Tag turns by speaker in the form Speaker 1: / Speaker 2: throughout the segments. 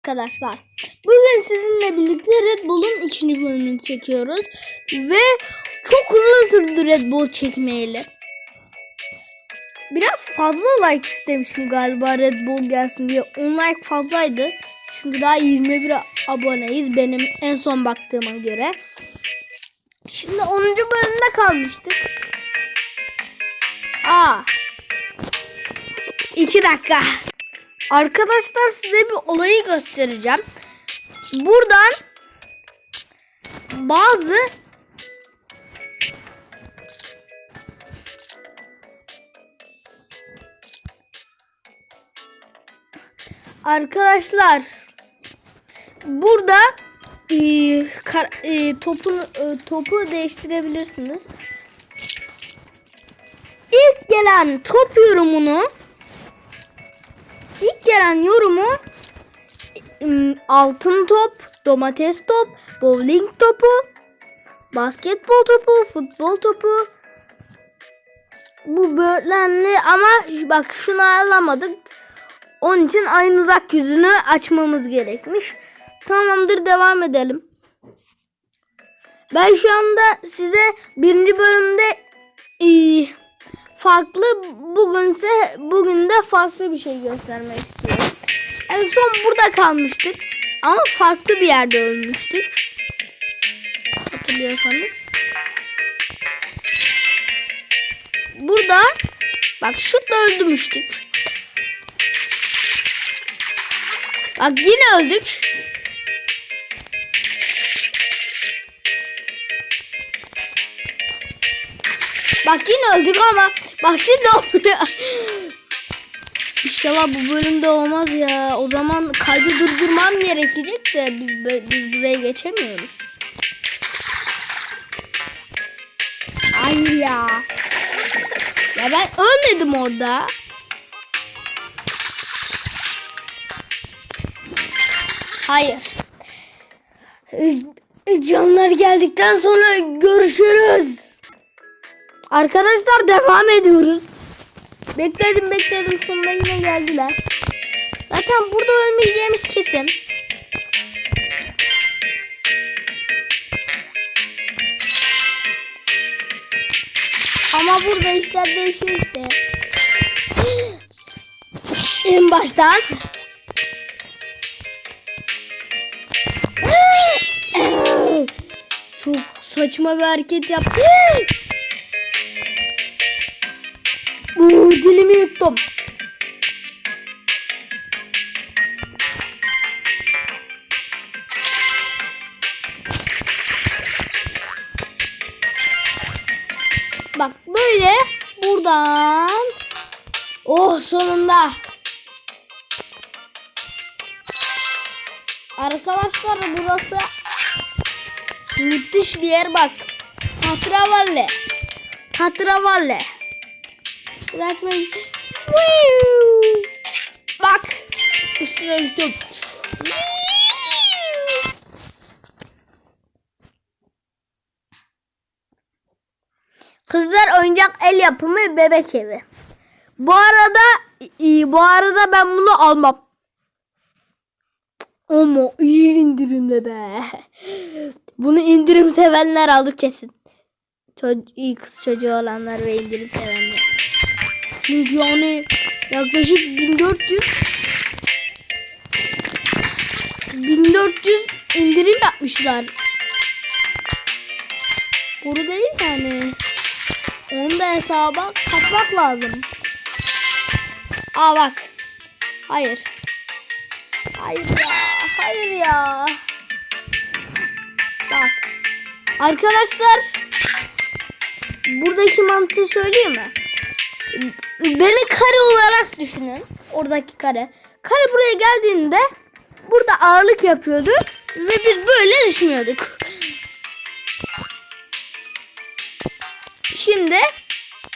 Speaker 1: arkadaşlar. Bugün sizinle birlikte Red Bull'un ikinci bölümünü çekiyoruz. Ve çok uzun sürdü Red Bull çekmeyeli. Biraz fazla like istemişim galiba Red Bull gelsin diye. 10 like fazlaydı. Çünkü daha 21 aboneyiz benim en son baktığıma göre. Şimdi 10. bölümde kalmıştık. Aa. 2 dakika. Arkadaşlar size bir olayı göstereceğim. Buradan bazı Arkadaşlar burada e, kar- e, topun e, topu değiştirebilirsiniz. İlk gelen top yorumunu gelen yorumu altın top, domates top, bowling topu, basketbol topu, futbol topu. Bu böğlenli ama bak şunu alamadık. Onun için ayın uzak yüzünü açmamız gerekmiş. Tamamdır devam edelim. Ben şu anda size birinci bölümde farklı bugünse bugün de farklı bir şey göstermek istiyorum. En son burada kalmıştık ama farklı bir yerde ölmüştük. Hatırlıyorsanız. Burada bak şurada öldürmüştük. Bak yine öldük. Bak yine öldük ama bak şimdi oluyor. İnşallah bu bölümde olmaz ya. O zaman kaydı durdurmam gerekecek de biz, biz buraya geçemiyoruz. Ay ya. Ya ben ölmedim orada. Hayır. Canlar geldikten sonra görüşürüz. Arkadaşlar devam ediyoruz. Bekledim bekledim sonunda yine geldiler. Zaten burada ölmeyeceğimiz kesin. Ama burada işler değişiyor işte. En baştan. Çok saçma bir hareket yaptı. Uuu dilimi yuttum. Bak böyle buradan. Oh sonunda. Arkadaşlar burası müthiş bir yer bak. Tatravalle. Tatravalle. Bırakmayın. Bak. Üstüne düştüm. Kızlar oyuncak el yapımı bebek evi. Bu arada bu arada ben bunu almam. Ama iyi indirimle be. Bunu indirim sevenler alır kesin. Çocuk, iyi kız çocuğu olanlar ve indirim sevenler. Çünkü yani yaklaşık 1400 1400 indirim yapmışlar. Doğru değil yani. Onu da hesaba katmak lazım. Aa bak. Hayır. Hayır ya. Hayır ya. Bak. Arkadaşlar buradaki mantığı söyleyeyim mi? Beni kare olarak düşünün. Oradaki kare. Kare buraya geldiğinde burada ağırlık yapıyordu ve biz böyle düşmüyorduk. Şimdi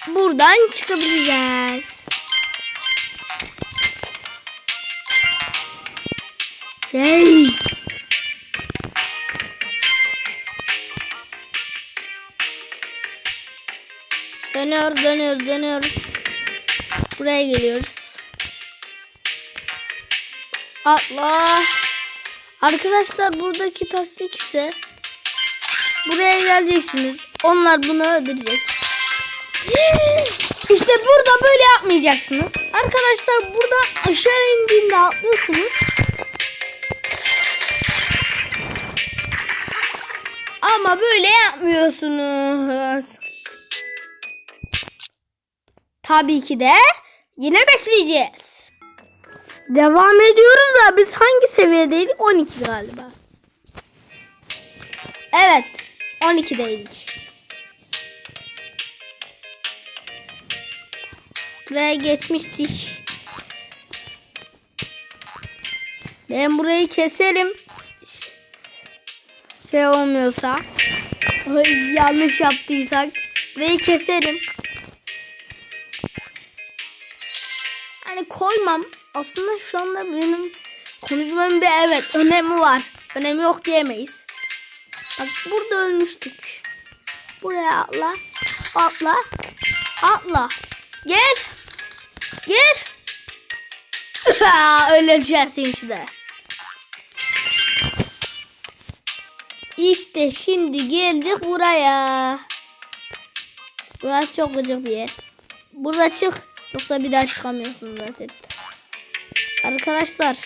Speaker 1: buradan çıkabileceğiz. Hey! Dönüyoruz, dönüyoruz, dönüyoruz. Buraya geliyoruz. Atla. Arkadaşlar buradaki taktik ise buraya geleceksiniz. Onlar bunu öldürecek. İşte burada böyle yapmayacaksınız. Arkadaşlar burada aşağı indiğinde atlıyorsunuz. Ama böyle yapmıyorsunuz. Tabii ki de yine bekleyeceğiz. Devam ediyoruz da biz hangi seviyedeydik? 12 galiba. Evet. 12'deydik. Buraya geçmiştik. Ben burayı keserim. Şey olmuyorsa. Yanlış yaptıysak. Burayı keserim. Hani koymam. Aslında şu anda benim konuşmamın bir evet önemi var. Önemi yok diyemeyiz. Bak burada ölmüştük. Buraya atla. Atla. Atla. Gel. Gel. Öyle düşersin işte. İşte şimdi geldik buraya. Burası çok gıcık bir yer. Burada çık. Yoksa bir daha çıkamıyorsun zaten. Arkadaşlar.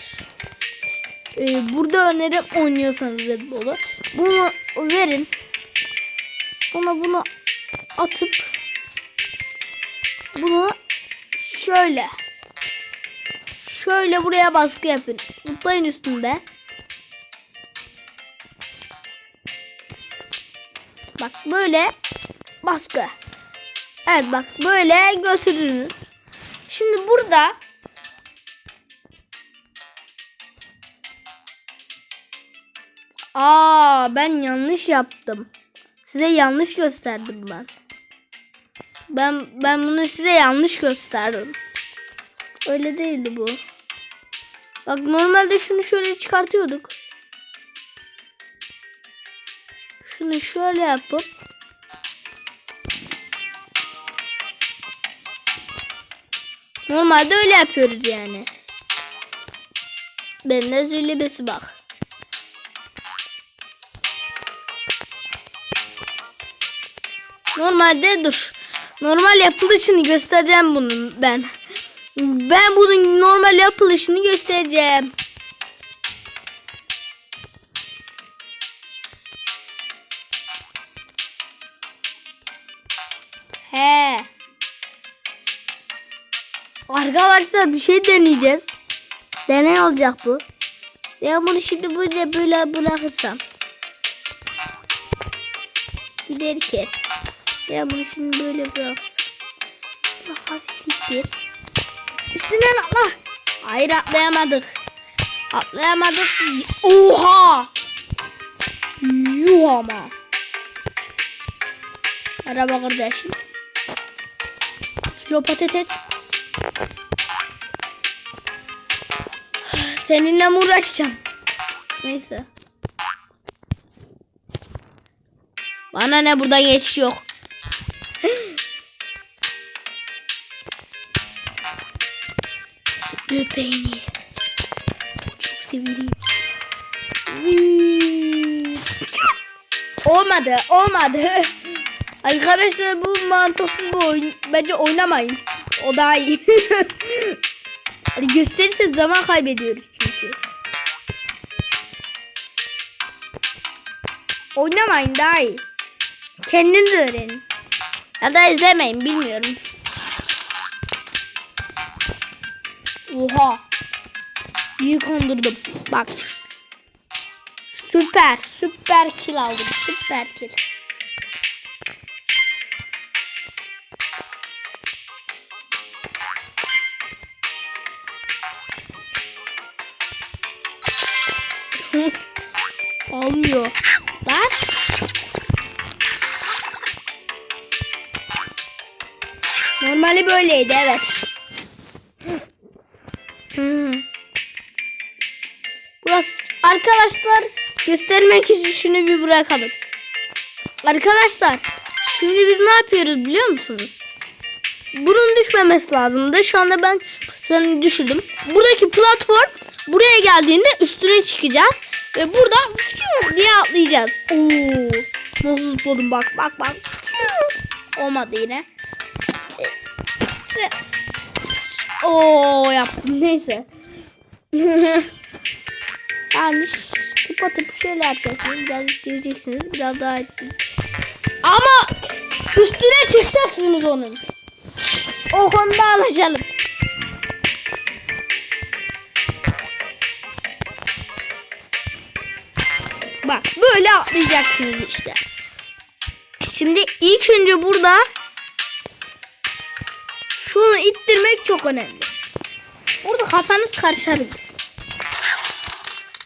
Speaker 1: e, burada önerim oynuyorsanız Red. Bunu verin. Sonra bunu atıp bunu şöyle şöyle buraya baskı yapın. Zıplayın üstünde. Bak böyle baskı. Evet bak böyle götürürüz. Şimdi burada Aa ben yanlış yaptım. Size yanlış gösterdim ben. Ben ben bunu size yanlış gösterdim. Öyle değildi bu. Bak normalde şunu şöyle çıkartıyorduk. Şunu şöyle yapıp Normalde öyle yapıyoruz yani. Ben de zülibesi bak. Normalde dur. Normal yapılışını göstereceğim bunun ben. Ben bunun normal yapılışını göstereceğim. Arkadaşlar bir şey deneyeceğiz. Deney olacak bu. Ben bunu şimdi böyle böyle bırakırsam. Giderken. Ben bunu şimdi böyle bıraksam. Bak hafif ittir. Üstünden atla. Hayır atlayamadık. Atlayamadık. Oha. Yuh ama. Merhaba kardeşim. Kilo patates. Seninle mi uğraşacağım? Neyse. Bana ne burada geçiş yok. Sütlü peynir. Çok severim. Olmadı, olmadı. Arkadaşlar bu mantıksız bu oyun. Bence oynamayın. O daha iyi. Hani gösterirse zaman kaybediyoruz çünkü. Oynamayın daha iyi. Kendiniz öğrenin. Ya da izlemeyin bilmiyorum. Oha. İyi kandırdım. Bak. Süper. Süper kill aldım. Süper kill. Normali böyleydi evet. Burası arkadaşlar göstermek için şunu bir bırakalım. Arkadaşlar şimdi biz ne yapıyoruz biliyor musunuz? Bunun düşmemesi lazımdı. Şu anda ben sana düşürdüm. Buradaki platform buraya geldiğinde üstüne çıkacağız. Ve buradan diye atlayacağız. Oo, nasıl zıpladım bak bak bak. Olmadı yine. Oo yaptım neyse. yani tıpa tıp şöyle yapacaksınız. Biraz ittireceksiniz. Biraz daha ittir. Ama üstüne çıkacaksınız onun. O konuda anlaşalım. Bak böyle atlayacaksınız işte. Şimdi ilk önce burada şunu ittirmek çok önemli. Burada kafanız karışabilir.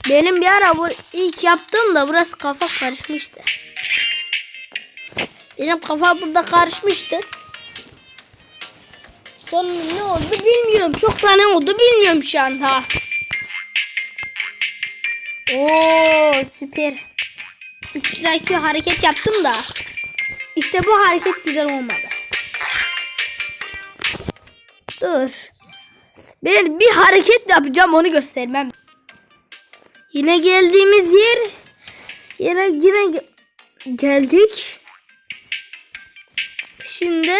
Speaker 1: Benim bir ara bu ilk yaptığımda burası kafa karışmıştı. Benim kafa burada karışmıştı. Sonra ne oldu bilmiyorum. Çok tane oldu bilmiyorum şu anda. Oo süper. 300 IQ hareket yaptım da. İşte bu hareket güzel olmadı. Dur. Ben bir hareket yapacağım onu göstermem. Yine geldiğimiz yer. Yine yine ge- geldik. Şimdi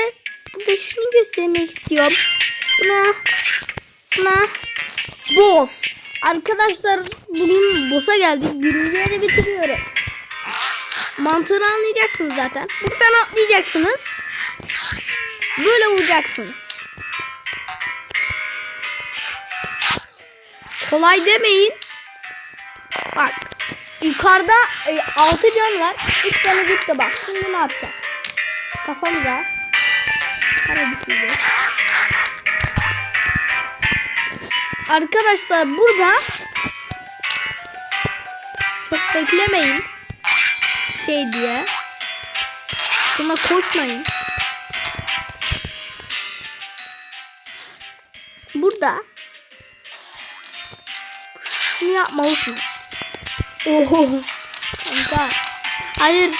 Speaker 1: burada şunu göstermek istiyorum. Buna buna boss. Arkadaşlar bugün boss'a geldik. Birinci yeri bitiriyorum. Mantığını anlayacaksınız zaten. Buradan atlayacaksınız. Böyle vuracaksınız. Kolay demeyin. Bak. Yukarıda e, 6 can var. 3 tane gitti bak. Şimdi ne yapacağım? Kafamıza. Para düşürdü. Arkadaşlar burada çok beklemeyin. Şey diye. Buna koşmayın. Burada yapmalısınız. Oho. Kanka. Hayır.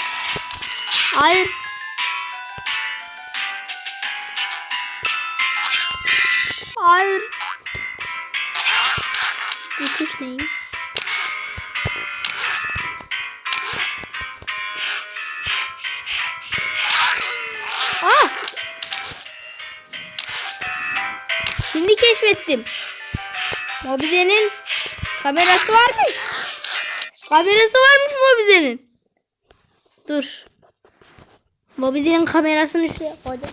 Speaker 1: Hayır. Hayır. Bu tuş neymiş? Aa! Şimdi keşfettim. Mobize'nin kamerası varmış. Kamerası varmış Mobize'nin. Dur. Mobize'nin kamerasını şuraya koydum.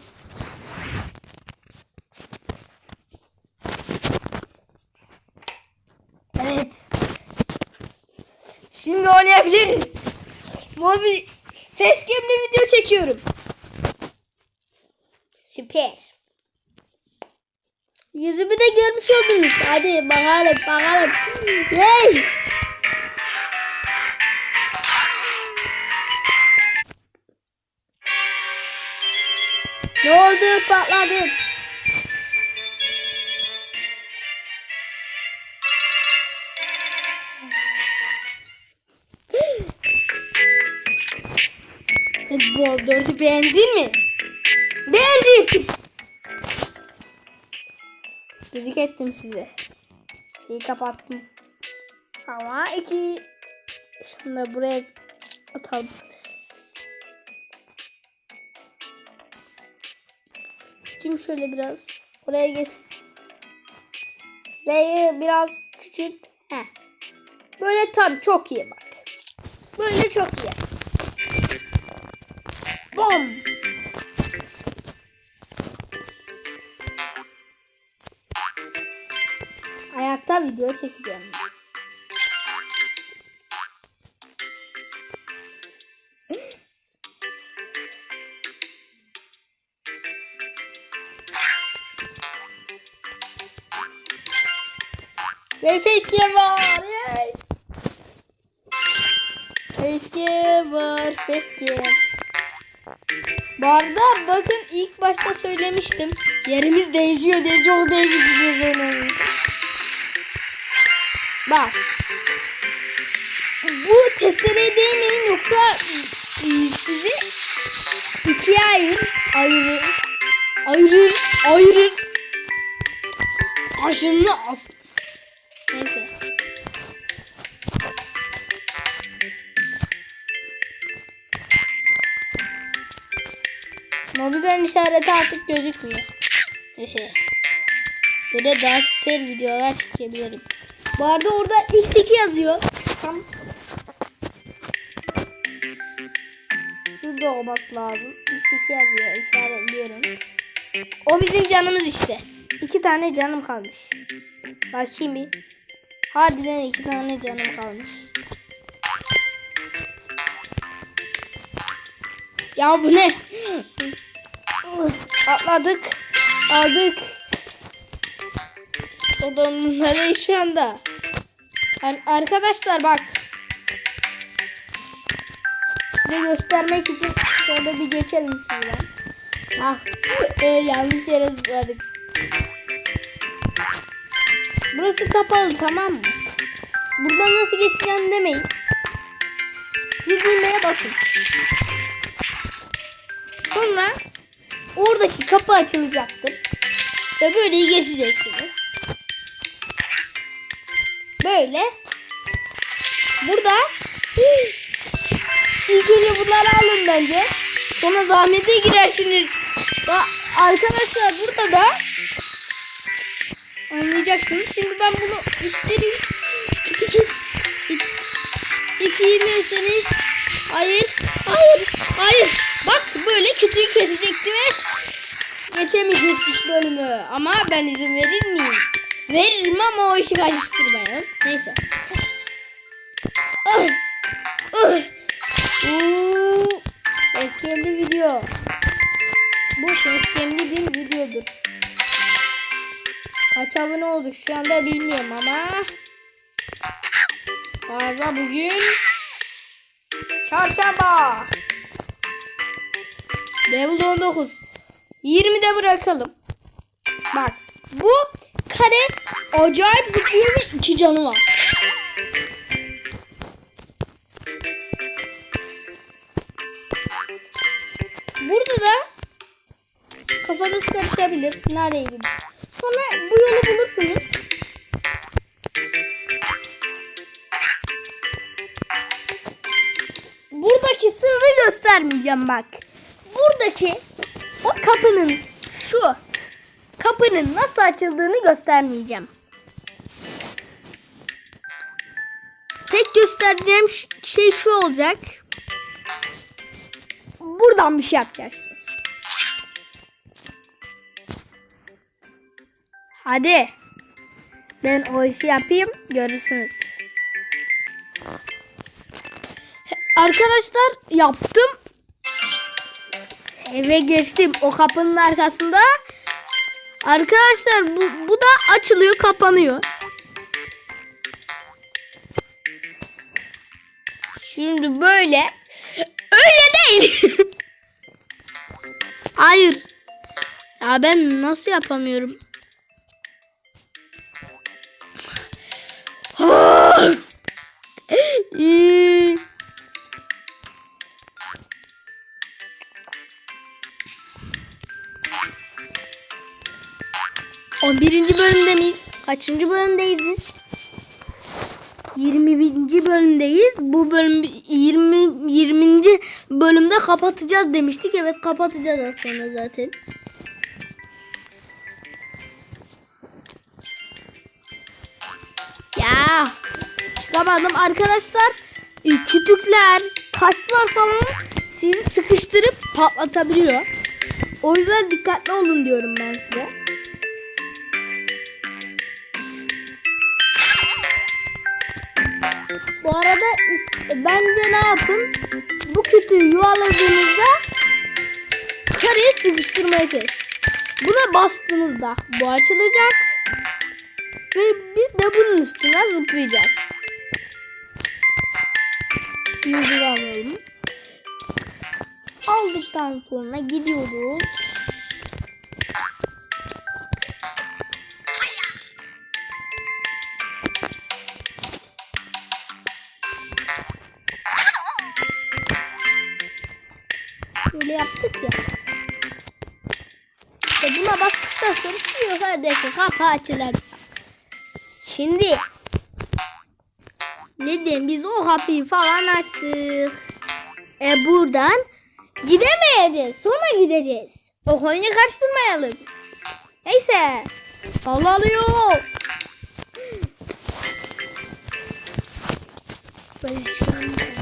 Speaker 1: Evet. Şimdi oynayabiliriz. Mobil facecam'le video çekiyorum. Süper. Yüzümü de görmüş oldunuz. Hadi bakalım bakalım. Yay. Ne oldu patladı. Futbol 4'ü beğendin mi? Beğendim. Müzik ettim size. Şeyi kapattım. Ama iki şunu da buraya atalım. Şimdi şöyle biraz oraya get. Şurayı biraz küçült. Heh. Böyle tam çok iyi bak. Böyle çok iyi. Bom. Ayakta video çekeceğim. Ve facecam var. Yay. Facecam var. Facecam. Bu arada bakın ilk başta söylemiştim. Yerimiz değişiyor diye çok değişik gidiyor Bak. Bu testereye değmeyin yoksa e, sizi ikiye ayır, ayırır. Ayırır, ayırır. Aşını as. Neyse. Mobilden işareti artık gözükmüyor. Böyle daha süper videolar çekebilirim. Bu arada orada x2 yazıyor. Tam Şurada olması lazım. x2 yazıyor. İşaretliyorum. O bizim canımız işte. İki tane canım kalmış. Bakayım bir. Harbiden iki tane canım kalmış. Ya bu ne? Atladık. Aldık. Odamları şu anda. Yani arkadaşlar bak. Size göstermek için şöyle bir geçelim şuradan. Ah, e, yanlış yere zıpladık. Burası kapalı tamam mı? Buradan nasıl geçeceğim demeyin. Siz düğmeye basın. Sonra oradaki kapı açılacaktır. Ve böyle geçeceksiniz. Böyle. Burada İlk önce bunları alın bence. Sonra zahmete girersiniz. Ba- Arkadaşlar burada da anlayacaksınız. Şimdi ben bunu ittireyim. İttiğimseniz hayır hayır hayır bak böyle kütüğü kesecekti ve geçemeyecektik bölümü ama ben izin verir miyim? Veririm ama o işi karıştırmayalım. Neyse. Ah, ah. Video. Bu eskili bir videodur. Kaç abone olduk şu anda bilmiyorum ama. Fazla bugün. Çarşamba. Level 19. 20'de bırakalım. Bak bu kare acayip zıplıyor ve iki canı var. Burada da kafanız karışabilir. Nereye gidiyor? Sonra bu yolu bulursunuz. Buradaki sırrı göstermeyeceğim bak. Buradaki o kapının şu kapının nasıl açıldığını göstermeyeceğim. Tek göstereceğim şey şu olacak. Buradan bir şey yapacaksınız. Hadi. Ben o işi yapayım. Görürsünüz. Arkadaşlar yaptım. Eve geçtim. O kapının arkasında. Arkadaşlar bu, bu da açılıyor kapanıyor. Şimdi böyle. Öyle değil. Hayır. Ya ben nasıl yapamıyorum? 11. bölümde miyiz? Kaçıncı bölümdeyiz biz? 21. bölümdeyiz. Bu bölüm 20 20. bölümde kapatacağız demiştik. Evet kapatacağız aslında zaten. Ya çıkamadım arkadaşlar. Kütükler, kaslar falan sizi sıkıştırıp patlatabiliyor. O yüzden dikkatli olun diyorum ben size. Bu arada bence ne yapın? Bu kütüğü yuvaladığınızda karıyı sıkıştırmaya çalışın. Buna bastığınızda bu açılacak. Ve biz de bunun üstüne zıplayacağız. Yüzü alalım. Aldıktan sonra gidiyoruz. Yukarıdaki kapı açılır. Şimdi ne diyeyim biz o kapıyı falan açtık. E buradan Gidemeyeceğiz. Sonra gideceğiz. O konuyu karıştırmayalım. Neyse. Sallanıyor. Böyle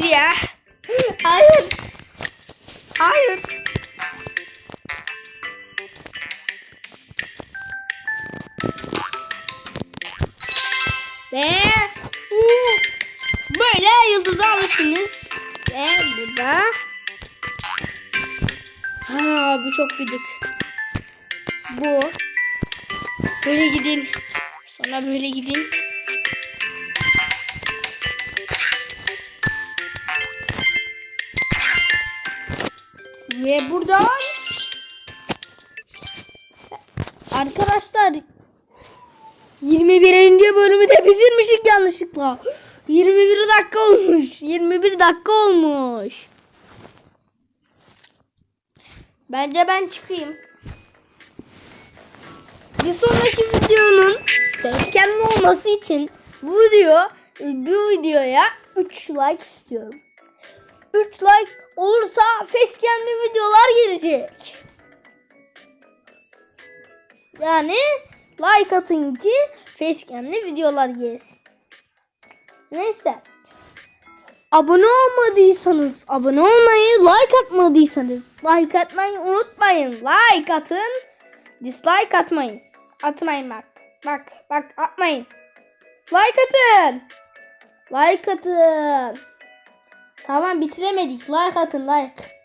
Speaker 1: Hayır ya. Hayır. Hayır. Ve uh, böyle yıldızı alırsınız. Ve burada ha bu çok gıcık. Bu böyle gidin. Sonra böyle gidin. Ve buradan arkadaşlar 21. bölümü de bitirmişik yanlışlıkla. 21 dakika olmuş. 21 dakika olmuş. Bence ben çıkayım. Bir sonraki videonun facecam'li olması için bu video bu videoya 3 like istiyorum. 3 like olursa facecam'li videolar gelecek. Yani like atın ki facecam'li videolar gelsin. Neyse. Abone olmadıysanız, abone olmayı, like atmadıysanız like atmayı unutmayın. Like atın, dislike atmayın. Atmayın bak. Bak, bak atmayın. Like atın. Like atın. Tamam bitiremedik. Like atın like.